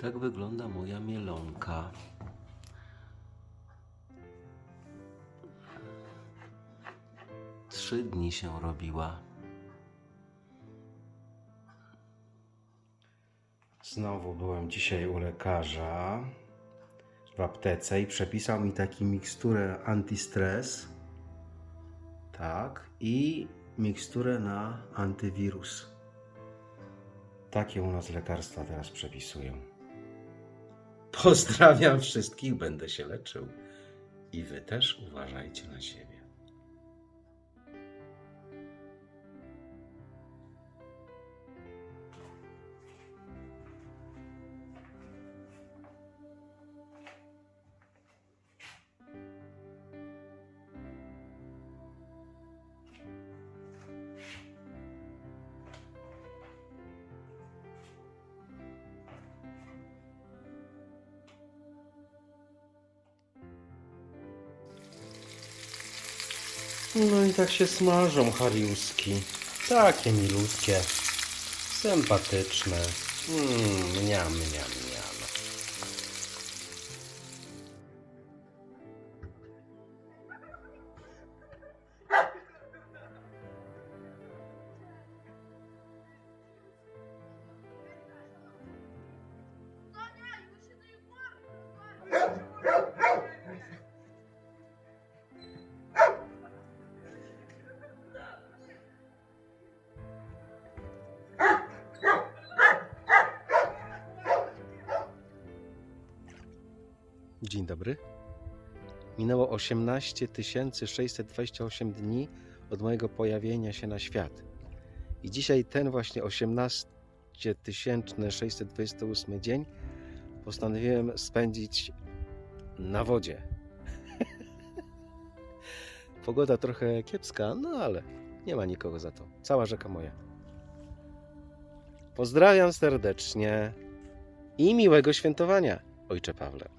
Tak wygląda moja mielonka. Trzy dni się robiła. Znowu byłem dzisiaj u lekarza w aptece i przepisał mi taki miksturę antystres. Tak, i miksturę na antywirus. Takie u nas lekarstwa teraz przepisują. Pozdrawiam wszystkich, będę się leczył. I wy też uważajcie na siebie. No i tak się smażą hariuski. Takie milutkie, sympatyczne. Mmm, mniam, mniam, mniam. Dzień dobry. Minęło 18 628 dni od mojego pojawienia się na świat. I dzisiaj ten właśnie 18 628 dzień postanowiłem spędzić na wodzie. Pogoda trochę kiepska, no ale nie ma nikogo za to. Cała rzeka moja. Pozdrawiam serdecznie i miłego świętowania, ojcze Pawle.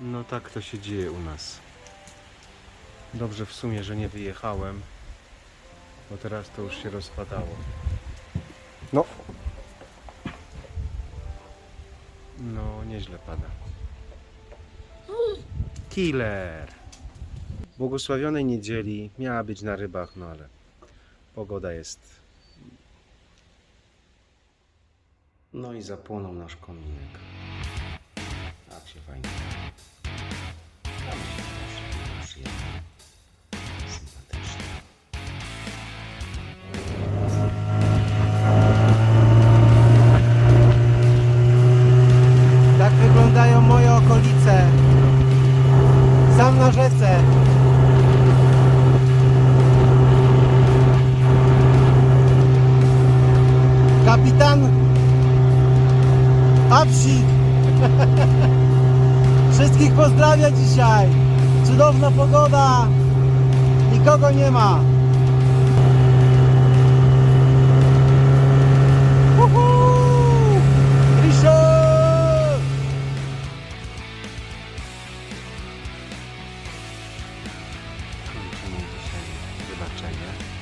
No tak to się dzieje u nas. Dobrze w sumie, że nie wyjechałem, bo teraz to już się rozpadało. No. No, nieźle pada. Killer! Błogosławionej niedzieli miała być na rybach, no ale pogoda jest. No i zapłonął nasz kominek. Kapitan Apsik. Wszystkich pozdrawia dzisiaj. Cudowna pogoda. Nikogo nie ma. Kończymy dzisiaj wybaczenie.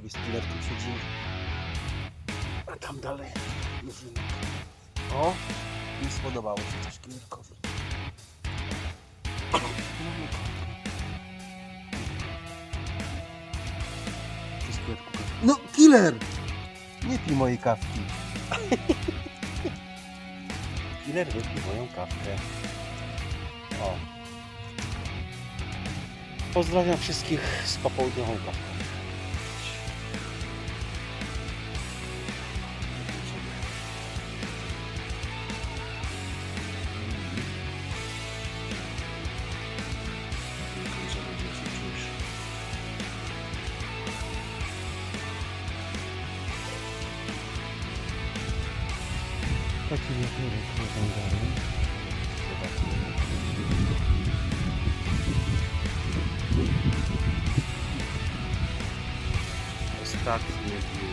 Sobie z pilerką siedzimy. A tam dalej Murzynek. O! Nie spodobało się coś killerkowi. No, killer! Nie pij mojej kawki. Killer wypił moją kawkę. O. Pozdrawiam wszystkich z popołudniową kawką. Taki wieczorek na dalej. Ostatnie dni,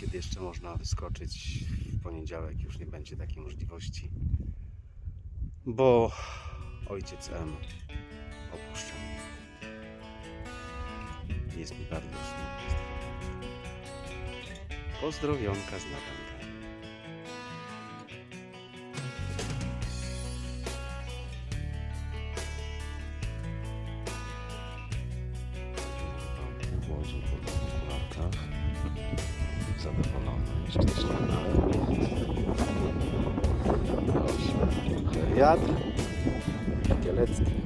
kiedy jeszcze można wyskoczyć w poniedziałek, już nie będzie takiej możliwości, bo ojciec M opuszcza mnie. Jest mi bardzo smutno. Pozdrowionka z Natankami. Wiatr. Kielecki.